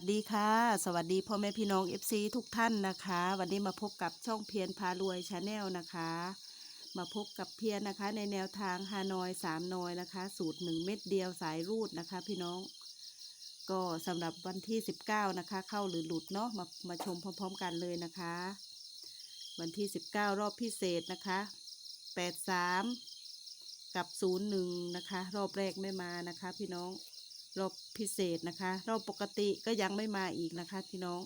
วัสดีค่ะ สวัสดีพ่อแม่พี่น้อง FC ทุกท่านนะคะ วันนี้มาพบกับช่องเพียรพารวยชาแนลนะคะ มาพบกับเพียรนะคะ ในแนวทางฮานอยสามนอยนะคะ สูตรหนึ่งเม็ดเดียวสายรูดนะคะ พี่น้อง ก็สำหรับวันที่ 19 นะคะ เข้าหรือหลุดเนาะมามาชมพร้อม ๆ กันเลยนะคะ วันที่ 19 รอบพิเศษนะคะ 83 กับ 01 นะคะ รอบแรกไม่มานะคะ พี่น้อง รอบพิเศษนะคะรอบปกติก็ยังไม่มาอีกนะคะพี่น้อง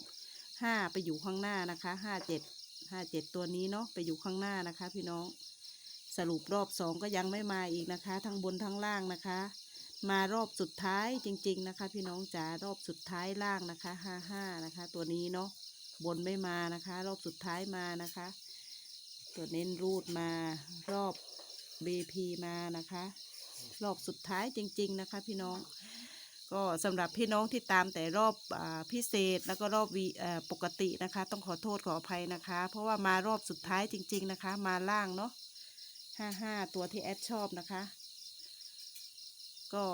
ห้าไปอยู่ข้างหน้านะคะห้าเจ็ดห้าเจ็ดตัวนี้เนาะไปอยู่ข้างหน้านะคะ พี่น้องสรุปรอบสองก็ยังไม่มาอีกนะคะ ทั้งบนทั้งล่างนะคะ มารอบสุดท้ายจริง ๆนะคะ พี่น้องจ๋ารอบสุดท้ายล่างนะคะห้าห้านะคะ ตัวนี้เนาะบนไม่มานะคะ รอบสุดท้ายมานะคะ ตัวเน้นรูดมารอบ BP มานะคะ รอบสุดท้ายจริง ๆ นะคะ พี่น้อง ก็สำหรับพี่น้องที่ตามแต่รอบอพิเศษแล้วก็รอบวีเอ่อปกตินะคะ ต้องขอโทษขออภัยนะคะ เพราะว่ามารอบสุดท้ายจริง ๆนะคะ มาล่างเนาะห้าห้าตัวที่แอดชอบนะคะ ก็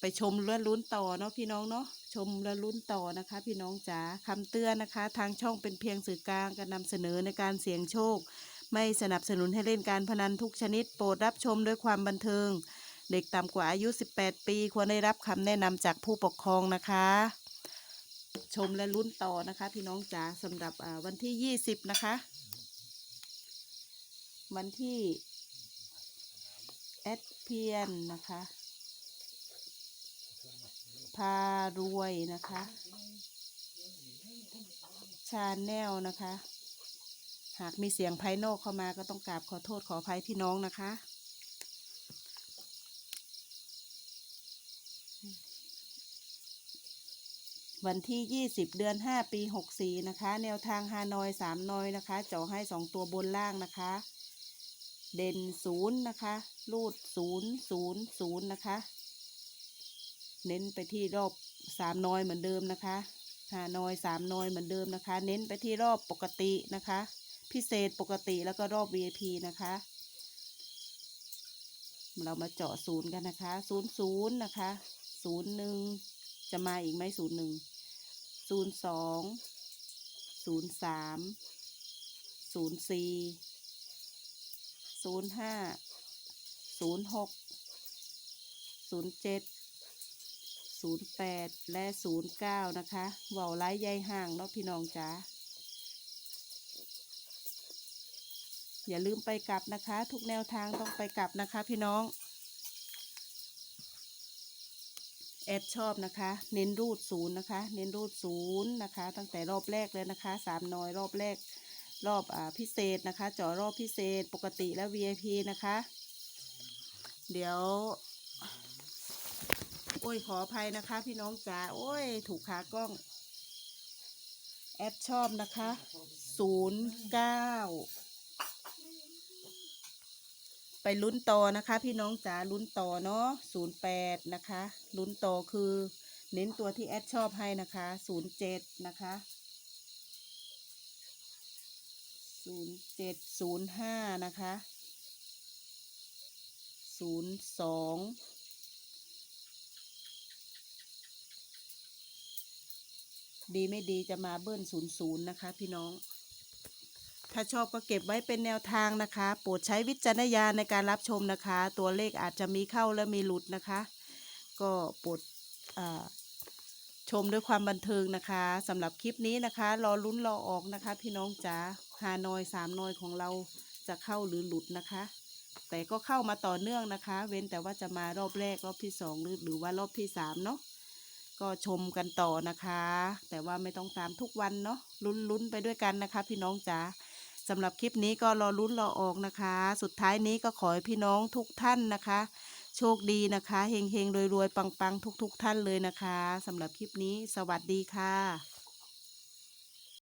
ไปชมเลื่อนลุ้นต่อเนาะพี่น้องเนาะชมและลุ้นต่อนะคะ พี่น้องจ๋าคำเตือนนะคะ ทางช่องเป็นเพียงสื่อกลางการนำเสนอในการเสี่ยงโชค ไม่สนับสนุนให้เล่นการพนันทุกชนิด โปรดรับชมด้วยความบันเทิง เด็กต่ำกว่าอายุ 18 ปี ควรได้รับคำแนะนำจากผู้ปกครองนะคะ ชมและลุ้นต่อนะคะ พี่น้องจ๋าสำหรับวันที่ 20 นะคะ วันที่แอดเพียนนะคะ พารวยนะคะชาแนลนะคะ หากมีเสียงภายนอกเข้ามาก็ต้องกราบขอโทษขออภัยพี่น้องนะคะ วันที่ 20 เดือน 5 ปี 64 นะคะ แนวทางฮานอย3นอยนะคะเจาะให้ 2 ตัวบนล่างนะคะ เด่น 0 นะคะ รูด 0 0 0 นะคะ เน้นไปที่รอบ 3นอยเหมือนเดิมนะคะฮานอย3นอยเหมือนเดิมนะคะ เน้นไปที่รอบปกตินะคะ พิเศษปกติแล้วก็รอบ VIP นะคะเรามาเจาะศูนย์กันนะคะ ศูนย์ศูนย์นะคะ ศูนย์หนึ่งจะมาอีกไหมศูนย์หนึ่ง ศูนย์สองศูนย์สามศูนย์สี่ศูนย์ห้าศูนย์หกศูนย์เจ็ดศูนย์แปดและศูนย์เก้านะคะเว่าวไร้ใยห่างเนาะพี่น้องจ๋าอย่าลืมไปกลับนะคะ ทุกแนวทางต้องไปกลับนะคะพี่น้อง แอดชอบนะคะ เน้นรูดศูนย์นะคะ เน้นรูดศูนย์นะคะ ตั้งแต่รอบแรกเลยนะคะสามนอยรอบแรก รอบอ่าพิเศษนะคะจาะรอบพิเศษปกติและ VIP นะคะ เดี๋ยว โอ้ยขออภัยนะคะ พี่น้องจ๋าโอ้ย ถูกขากล้อง แอดชอบนะคะศูนย์เก้า ไปลุ้นต่อนะคะ พี่น้องจ๋าลุ้นต่อเนาะศูนย์แปดนะคะลุ้นต่อคือเน้นตัวที่แอดชอบให้นะคะศูนย์เจ็ดนะคะศูนย์เจ็ดศูนย์ห้านะคะศูนย์สองดีไม่ดีจะมาเบิ้ลศูนย์ศูนย์นะคะพี่น้อง ถ้าชอบก็เก็บไว้เป็นแนวทางนะคะ โปรดใช้วิจารณญาณในการรับชมนะคะ ตัวเลขอาจจะมีเข้าและมีหลุดนะคะ ก็โปรดชมด้วยความบันเทิงนะคะสำหรับคลิปนี้นะคะ รอลุ้นรอออกนะคะ พี่น้องจ๋าฮานอยสามนอยของเราจะเข้าหรือหลุดนะคะ แต่ก็เข้ามาต่อเนื่องนะคะ เว้นแต่ว่าจะมารอบแรกรอบที่สองหรือหรือว่ารอบที่สามเนาะก็ชมกันต่อนะคะ แต่ว่าไม่ต้องตามทุกวันเนาะลุ้นๆไปด้วยกันนะคะ พี่น้องจ๋า สำหรับคลิปนี้ก็รอลุ้นรอออกนะคะ สุดท้ายนี้ก็ขอให้พี่น้องทุกท่านนะคะ โชคดีนะคะเฮงเฮงรวยรวยปังปังทุก ๆ ท่านเลยนะคะสำหรับคลิปนี้ สวัสดีค่ะ